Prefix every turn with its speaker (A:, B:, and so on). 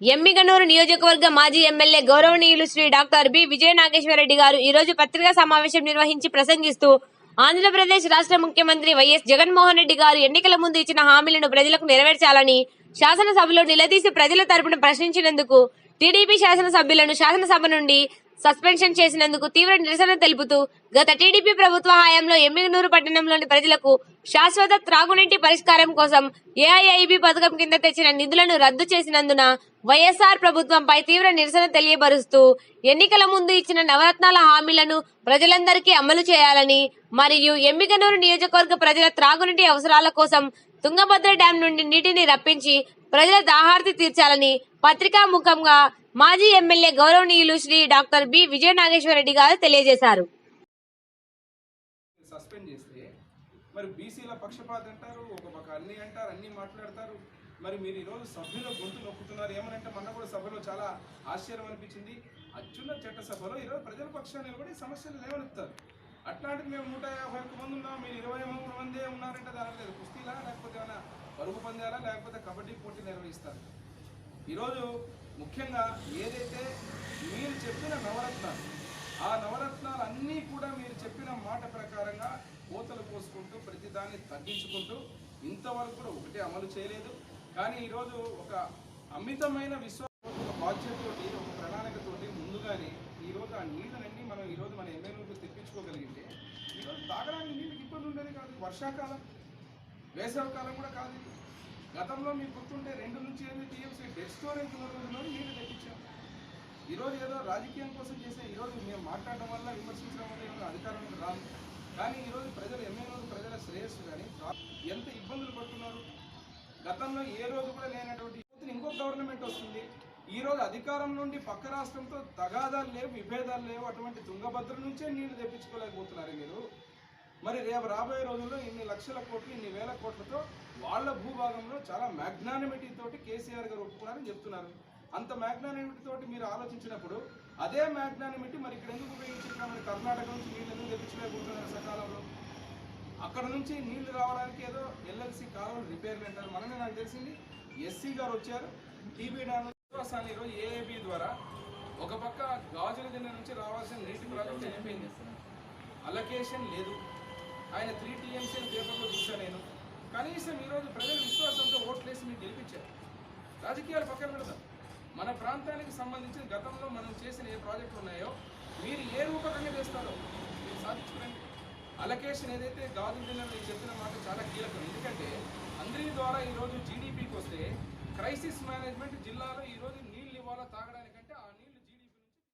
A: ఎమ్మిగనూరు నియోజకవర్గ మాజీ ఎమ్మెల్యే గౌరవనీయులు శ్రీ డాక్టర్ బి విజయ నాగేశ్వరరెడ్డి గారు ఈ రోజు పత్రికా సమావేశం నిర్వహించి ప్రసంగిస్తూ ఆంధ్రప్రదేశ్ రాష్ట్ర ముఖ్యమంత్రి వైఎస్ జగన్మోహన్ రెడ్డి గారు ఎన్నికల ముందు ఇచ్చిన హామీలను ప్రజలకు నెరవేర్చాలని శాసనసభలో నిలదీసి ప్రజల తరపున ప్రశ్నించినందుకు టీడీపీ శాసనసభ్యులను శాసనసభ నుండి సస్పెన్షన్ చేసినందుకు తీవ్ర నిరసన తెలుపుతూ గత టీడీపీ ప్రభుత్వ హయాంలో ఎమ్మిగనూరు పట్టణంలోని ప్రజలకు శాశ్వత త్రాగునీటి పరిష్కారం కోసం ఏఐఐబి పథకం కింద తెచ్చిన నిధులను రద్దు చేసినందున వైఎస్ఆర్ ప్రభుత్వంపై తీవ్ర నిరసన తెలియబరుస్తూ ఎన్నికల ముందు ఇచ్చిన నవరత్నాల హామీలను ప్రజలందరికీ అమలు చేయాలని మరియు ఎమ్మిగనూరు నియోజకవర్గ ప్రజల త్రాగునీటి అవసరాల కోసం తుంగభద్ర డ్యాం నుండి నీటిని రప్పించి ప్రజల దాహార్తి తీర్చాలని పత్రికా ముఖంగా మాజీ ఎమ్మెల్యే గౌరవనీయులు శ్రీ డాక్టర్ బి విజయ నాగేశ్వరరెడ్డి గారు తెలియజేశారు.
B: సస్పెండ్ చేస్తే మరి బీసీల పక్షపాత అంటారు ఒక పక్క అన్ని అంటారు అన్ని మాట్లాడతారు. మరి మీరు ఈరోజు సభ్యుల గొంతు నొక్కుతున్నారు. ఏమనంటే మొన్న కూడా సభలో చాలా ఆశ్చర్యం అనిపించింది. అత్యున్న చట్టసభలో ఈరోజు ప్రజల పక్షాన్ని కూడా సమస్యలు లేవనెత్తారు. అట్లాంటిది మేము నూట యాభై ఒక్క మంది ఉన్నాం మీరు ఇరవై మంది ఉన్నారంటే దాని లేదు కుస్తీలా లేకపోతే ఏమైనా పరుగు పందాలా లేకపోతే కబడ్డీ పోటీ నిర్వహిస్తారు? ఈరోజు ముఖ్యంగా ఏదైతే మీరు చెప్పిన నవరత్నాలు ఆ నవరత్నాలు అన్నీ కూడా మీరు చెప్పిన మాట ప్రకారంగా కోతలు పోసుకుంటూ ప్రతిదాన్ని తగ్గించుకుంటూ ఇంతవరకు కూడా ఒకటే అమలు చేయలేదు. కానీ ఈరోజు ఒక అమితమైన విశ్వాసం ఒక బాధ్యతతోటి ఒక ప్రణాళికతోటి ముందుగానే ఈరోజు ఆ నీళ్ళనన్నీ మనం ఈరోజు మన ఎమ్మెల్యేలకు తెప్పించుకోగలిగితే ఉండేది కాదు. వర్షాకాలం వేసవి కాలం కూడా కాదు ఇది. గతంలో మీకు గుర్తుంటే రెండు నుంచి ఎనిమిది టీఎంసీ డెడ్ స్టోరేజ్ ఉన్న రోజుల్లో నీళ్ళు తెప్పించాం ఈరోజు ఏదో రాజకీయం కోసం చేసే ఈరోజు మేము మాట్లాడడం వల్ల విమర్శించడం వల్ల ఏమైనా అధికారంలో రాదు. కానీ ఈరోజు ప్రజలు ఎమ్మెల్యేలు ప్రజల శ్రేయస్సు కానీ ఎంత ఇబ్బందులు పడుతున్నారు? గతంలో ఏ రోజు కూడా లేనటువంటి ఇంకో గవర్నమెంట్ వస్తుంది. ఈ రోజు అధికారం నుండి పక్క రాష్ట్రంతో తగాదాలు లేవు విభేదాలు లేవు. అటువంటి తుంగభద్ర నుంచే నీళ్ళు తెప్పించుకోలేకపోతున్నారు మీరు. మరి రేపు రాబోయే రోజుల్లో ఇన్ని లక్షల కోట్లు ఇన్ని వేల కోట్లతో వాళ్ళ భూభాగంలో చాలా మ్యాగ్నానిమిటీ తోటి కేసీఆర్ గారు ఒప్పుకున్నారని చెప్తున్నారు. అంత మ్యాగ్నానిమిటీ తోటి మీరు ఆలోచించినప్పుడు అదే మ్యాగ్నానిమిటీ మరి ఇక్కడ ఎందుకు ఉపయోగించుకున్నామని కర్ణాటక నుంచి నీళ్ళు ఎందుకు తెప్పించలేకపోతున్నారు సకాలంలో? అక్కడ నుంచి నీళ్ళు రావడానికి ఏదో ఎల్ఎల్సి కాలువలు రిపేర్లు అంటారు. మనమే నాకు తెలిసింది ఎస్సీ గారు వచ్చారు. టీబీ డ్యామ్ విశ్వాసాన్ని ఈరోజు ఏఏబీ ద్వారా ఒక పక్క గాజుల దిన్న నుంచి రావాల్సిన నీటి ప్రాజెక్ట్ అయిపోయింది. అలొకేషన్ లేదు. ఆయన త్రీ టీఎంసీ పేపర్లో చూశాను నేను. కనీసం ఈరోజు ప్రజల విశ్వాసంతో ఓట్లేసి మీకు గెలిపించారు. రాజకీయాలు పక్కన పెడదాం. మన ప్రాంతానికి సంబంధించి గతంలో మనం చేసిన ఏ ప్రాజెక్టులు ఉన్నాయో మీరు ఏ రూపకంగా చేస్తారో మీరు సాధించుకోండి అలకేషన్ ఏదైతే గాజు దినం నేను చెప్పిన మాట చాలా కీలకం. ఎందుకంటే అందరి ద్వారా ఈరోజు జీడిపికి వస్తే క్రైసిస్ మేనేజ్మెంట్ జిల్లాలో ఈరోజు